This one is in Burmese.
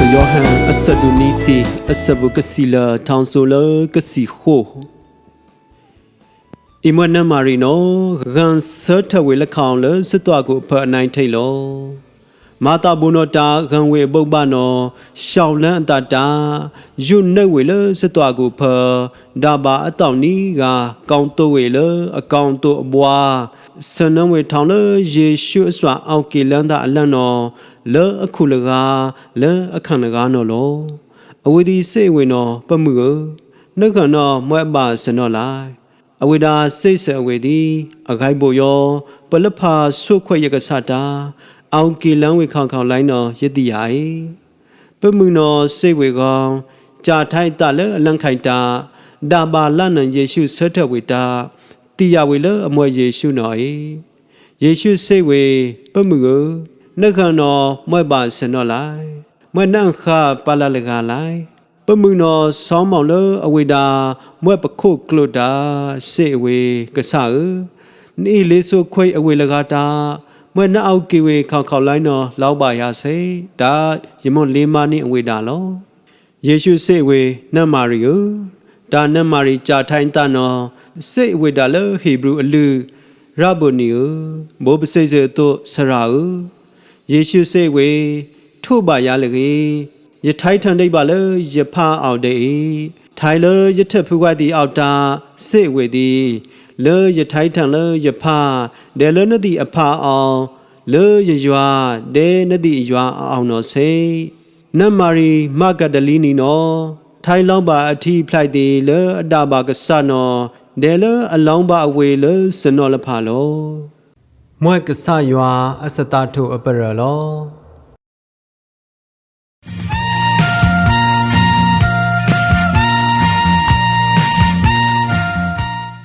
စယောဟန်အဆဒူနီစီအဆဘုကစီလာထောင်ဆိုလကစီခိုအီမနမာရီနိုဂန်ဆတ်ထဝေလခေါင်လစစ်တော့ကိုဖအနိုင်ထိတ်လော မာတာဘုနောတာဂံဝေပုပ္ပနောရှောင်းလန်းအတတာယုနှုတ်ဝေလစစ်တော့ကိုဖဒါဘာအတောင်နီးကကောင်းတိုးဝေလအကောင်တိုးအဘွားဆနံဝေထောင်လယေရှုအစွာအောက်ကေလန်းတာအလန့်တော်လောအခုလကားလောအခန့်လကားနော်လောအဝေဒီစေဝေနောပမှုကိုနှုတ်ခန္ဓာမွဲ့ပါစနောလိုက်အဝိဒါစိတ်ဆအဝေဒီအခိုက်ပိုယောပလဖာဆုခွက်ရကဆတာ အောင်ကီလန်းဝေခေါင်ခေါင်လိုင်းတော်ယတိယာဤပမှုနောစိတ်ဝေကောင်ကြာထိုက်တလအလန့်ခိုင်တာဒါဘာလနန်ယေရှုဆတ်ထဝေတာတိယဝေလအမွေယေရှုနော်ဤယေရှုစိတ်ဝေပမှုကိုနှခန္တော်မွဲ့ပါစနောလိုက်မွဲ့နန့်ခပါလလကလိုက်ပမှုနောဆောင်းမောင်လအဝေတာမွဲ့ပခုတ်ကလုတာစေအဝေကဆာနီလေးဆိုခွေအဝေလကတာ မွဲ့နှအောက်ကေဝေခေါခေါလိုက်နောလောက်ပါရစေဒါယမွန်လေးမနိအဝေတာလောယေရှုစေဝေနတ်မာရီကိုဒါနတ်မာရီကြာထိုင်းတနောစေအဝေတာလဟေဘရုအလူရဘုနီကိုဘောပစိစေတုဆရာကိုယေရှုစေဝေထို့ပါရလေကေယထိုင်းထန်ဒိတ်ပါလေယဖာအောင်တေထိုင်လေယထဖူဝတ်တီအောက်တာစေဝေတီလေယထိုင်းထန်လေယဖာ ဒဲလနတိအဖာအောင်လေယရွာဒဲနတိရွာအောင်တော်စေနတ်မာရီမဂဒလီနီနောထိုင်းလောင်းပါအထီဖလိုက်တီလေအတာပါကဆနောဒဲလေအလောင်းပါအဝေလေစနောလဖာလောမွဲ့ကဆရွာအစတထုအပရလော